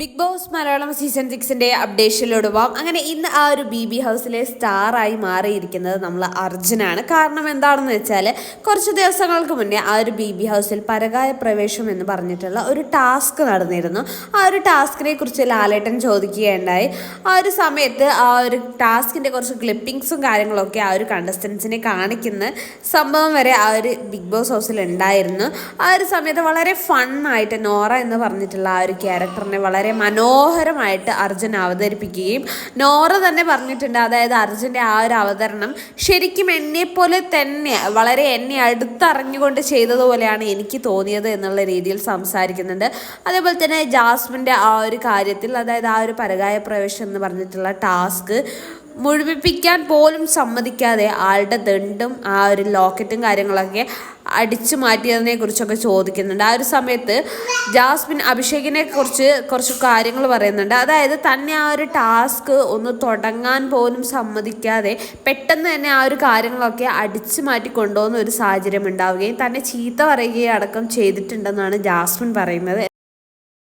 Big boss Malayalam season സിക്സിന്റെ അപ്ഡേഷനിലോട് പോവാം അങ്ങനെ ഇന്ന് ആ ഒരു ബി ബി ഹൗസിലെ സ്റ്റാറായി മാറിയിരിക്കുന്നത് നമ്മൾ അർജുനാണ്. കാരണം എന്താണെന്ന് വെച്ചാൽ കുറച്ച് ദിവസങ്ങൾക്ക് മുന്നേ ആ ഒരു ബി ബി ഹൗസിൽ പരകായ പ്രവേശം എന്ന് പറഞ്ഞിട്ടുള്ള ഒരു ടാസ്ക് നടന്നിരുന്നു. ആ ഒരു ടാസ്കിനെ കുറിച്ച് ലാലേട്ടൻ ചോദിക്കുകയുണ്ടായി. ആ ഒരു സമയത്ത് ആ ഒരു ടാസ്കിന്റെ കുറച്ച് ക്ലിപ്പിങ്സും കാര്യങ്ങളൊക്കെ ആ ഒരു കണ്ടസ്റ്റൻസിനെ കാണിക്കുന്ന സംഭവം വരെ ആ ഒരു ബിഗ് ബോസ് ഹൗസിൽ ഉണ്ടായിരുന്നു. ആ ഒരു സമയത്ത് വളരെ ഫണ്ണായിട്ട് നോറ എന്ന് പറഞ്ഞിട്ടുള്ള ആ ഒരു ക്യാരക്ടറിനെ വളരെ മനോഹരമായിട്ട് അർജുൻ അവതരിപ്പിക്കുകയും നോറ തന്നെ പറഞ്ഞിട്ടുണ്ട് അതായത് അർജുന്റെ ആ ഒരു അവതരണം ശരിക്കും എന്നെപ്പോലെ തന്നെ വളരെ എന്നെ അടുത്തറിഞ്ഞുകൊണ്ട് ചെയ്തതുപോലെയാണ് എനിക്ക് തോന്നിയത് എന്നുള്ള രീതിയിൽ സംസാരിക്കുന്നുണ്ട്. അതേപോലെ തന്നെ ജാസ്മിന്റെ ആ ഒരു കാര്യത്തിൽ അതായത് ആ ഒരു പരകായ പ്രവേശം എന്ന് പറഞ്ഞിട്ടുള്ള ടാസ്ക് മുഴുവിപ്പിക്കാൻ പോലും സമ്മതിക്കാതെ ആളുടെ ദണ്ടും ആ ഒരു ലോക്കറ്റും കാര്യങ്ങളൊക്കെ അടിച്ചു മാറ്റിയതിനെ കുറിച്ചൊക്കെ ചോദിക്കുന്നുണ്ട്. ആ ഒരു സമയത്ത് ജാസ്മിൻ അഭിഷേകിനെ കുറിച്ച് കുറച്ച് കാര്യങ്ങൾ പറയുന്നുണ്ട്. അതായത് തന്നെ ആ ഒരു ടാസ്ക് ഒന്ന് തുടങ്ങാൻ പോലും സമ്മതിക്കാതെ പെട്ടെന്ന് തന്നെ ആ ഒരു കാര്യങ്ങളൊക്കെ അടിച്ചു മാറ്റി കൊണ്ടുപോകുന്ന ഒരു സാഹചര്യം ഉണ്ടാവുകയും തന്നെ ചീത്ത പറയുകയും അടക്കം ചെയ്തിട്ടുണ്ടെന്നാണ് ജാസ്മിൻ പറയുന്നത്.